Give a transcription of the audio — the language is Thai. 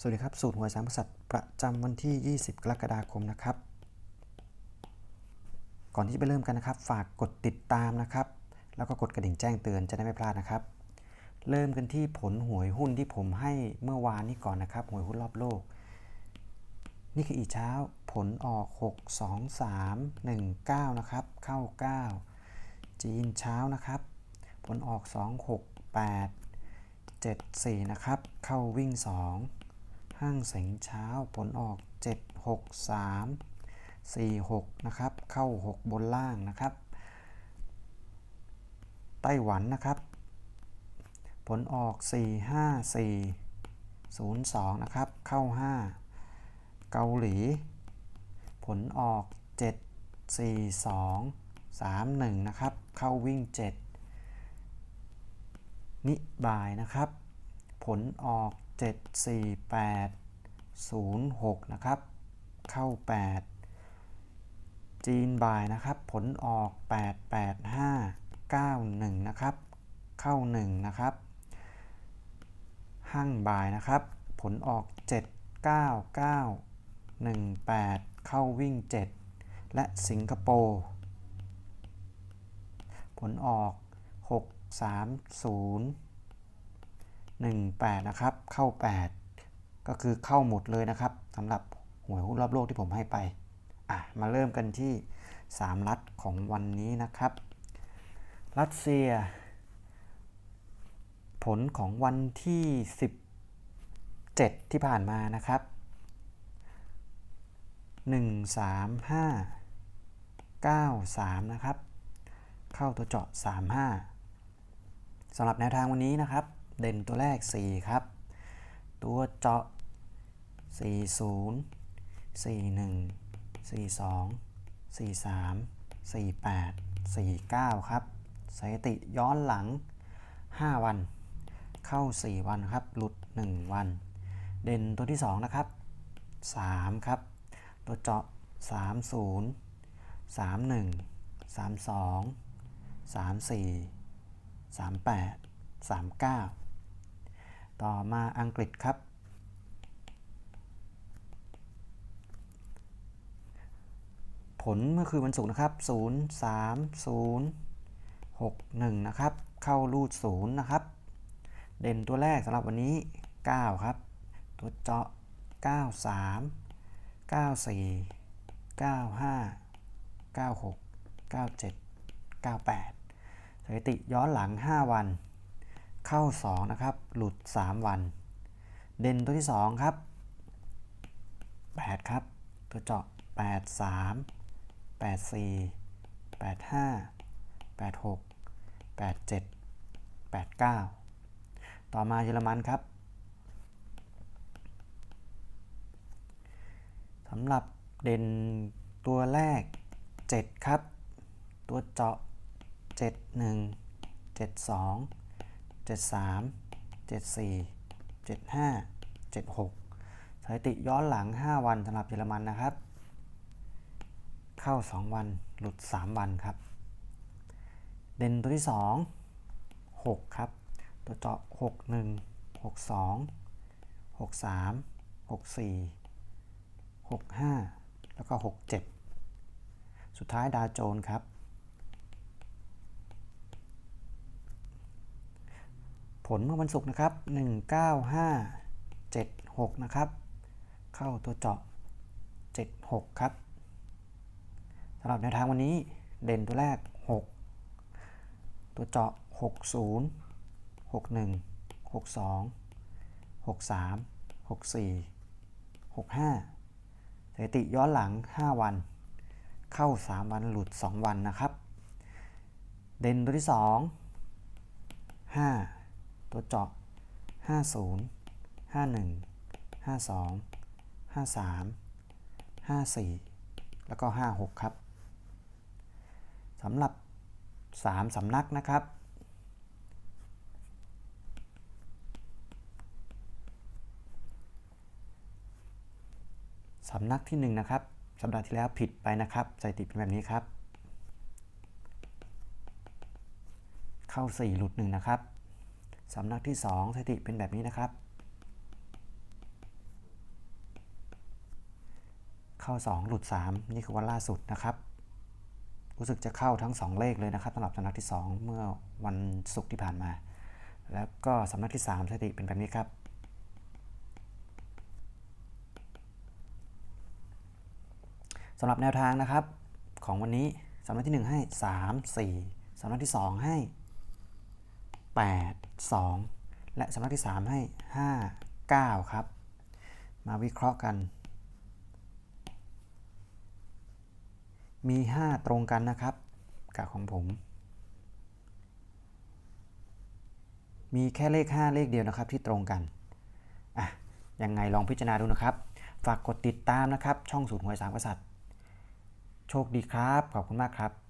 สวัสดีครับ สูตรหวยสามกษัตริย์ประจำวันที่ 20 กรกฎาคมนะครับ ก่อนที่จะไปเริ่มกันนะครับ ฝากกดติดตามนะครับ แล้วก็กดกระดิ่งแจ้งเตือนจะได้ไม่พลาดนะครับ เริ่มกันที่ผลหวยหุ้นที่ผมให้เมื่อวานนี้ก่อนนะครับหวยหุ้นรอบโลก นี่คืออีกเช้าผลออก 6 2 3 1 9 นะครับ เข้า 9 จีนเช้านะครับ ผลออก 2 6 8 7 4 นะครับ เข้าวิ่ง 2 ห้างเสงเช้าผลออก 7 6 3 4 6 นะครับ เข้า 6 บนล่างนะครับ ไต้หวันนะครับ ผลออก 4 5 4 0 2 นะครับ เข้า 5 เกาหลี ผลออก 7 4 2 3 1 นะครับ เข้าวิ่ง 7 นิบายนะครับ ผลออก 7 4 8 0 6 นะครับ เข้า 8 จีนบ่ายนะครับ ผลออก 8 8 5 9 1 นะครับ เข้า 1 นะครับห้างบ่ายนะครับ ผลออก 7 9 9 1 8 เข้าวิ่ง 7 และสิงคโปร์ผลออก 6 3 0 18 นะครับ เข้า 8 ก็คือเข้าหมดเลยนะครับสำหรับหวยหุ้นรอบโลกที่ผมให้ไปอะมาเริ่มกันที่ 3 รัฐของวันนี้นะครับ รัสเซีย ผลของวันที่ 17 ที่ผ่านมานะครับ 1 3 5 9 3 นะครับ เข้าตัวเจาะ 35สำหรับแนวทางวันนี้นะครับ เด่นตัวแรก 4 ครับ ตัวเจาะ 40 41 42 43 48 49 ครับ สถิติย้อนหลัง 5 วัน เข้า 4 วันครับ หลุด 1 วัน เด่นตัวที่ 2 นะครับ 3 ครับ ตัวเจาะ 30 31 32 34 38 39 ต่อมาอังกฤษครับ ผลเมื่อคืนวันศุกร์นะครับ 0 3 0 6 1 นะครับ เข้ารูด 0 นะครับ เด่นตัวแรกสำหรับวันนี้ 9 ครับ ตัวเจาะ 93 94 95 96 97 98 สถิติย้อนหลัง 5 วัน เข้า 2 นะครับ หลุด 3 วัน เด่นตัวที่ 2 ครับ 8 ครับ ตัวเจาะ 83 84 85 86 87 89 ต่อมาเยอรมันครับสำหรับเด่นตัวแรก 7 ครับ ตัวเจาะ 71 72 73 74 75 76 สถิติย้อนหลัง 5 วันสำหรับเยอรมันนะครับ เข้า 2 วันหลุด 3 วันครับ เด่นตัวที่ 2 6 ครับ ตัวเจาะ 61 62 63 64 65 แล้วก็ 67 สุดท้ายดาวโจนส์ครับ ผลเมื่อวันศุกร์นะครับ 19576 นะครับ เข้าตัวเจาะ 76 ครับสำหรับแนวทางวันนี้เด่นตัวแรก 6 ตัวเจาะ 60 61 62 63 64 65สถิติย้อนหลัง 5 วัน เข้า 3 วันหลุด 2 วันนะครับ เด่นตัวที่ 2 5 ตัวเจาะ 50 51 52 53 54 แล้วก็ 56 ครับสำหรับ 3สำนักนะครับ สำนักที่ 1 นะครับ สัปดาห์ที่แล้วผิดไปนะครับสถิติเป็นแบบนี้ครับ เข้า 4 หลุด 1 นะครับ สำนักที่ 2 สถิติเป็นแบบนี้นะครับ เข้า 2 หลุด 3 นี่คือวันล่าสุดนะครับ รู้สึกจะเข้าทั้ง 2 เลขเลยนะครับสำหรับสำนักที่ 2 เมื่อวันศุกร์ที่ผ่านมา แล้วก็สำนักที่ 3 สถิติเป็นแบบนี้ครับสำหรับแนวทางนะครับของวันนี้สำนักที่ 1 ให้ 3 4สำนักที่ 2 ให้ 8 2 และสำนักที่ 3 ให้ 5 9 ครับ มาวิเคราะห์กัน มี 5 ตรงกันนะครับกับของผม มีแค่เลข 5 เลขเดียวนะครับที่ตรงกันอะยังไงลองพิจารณาดูนะครับ ฝากกดติดตามนะครับ ช่องสูตรหวยสามกษัตริย์ โชคดีครับ ขอบคุณมากครับ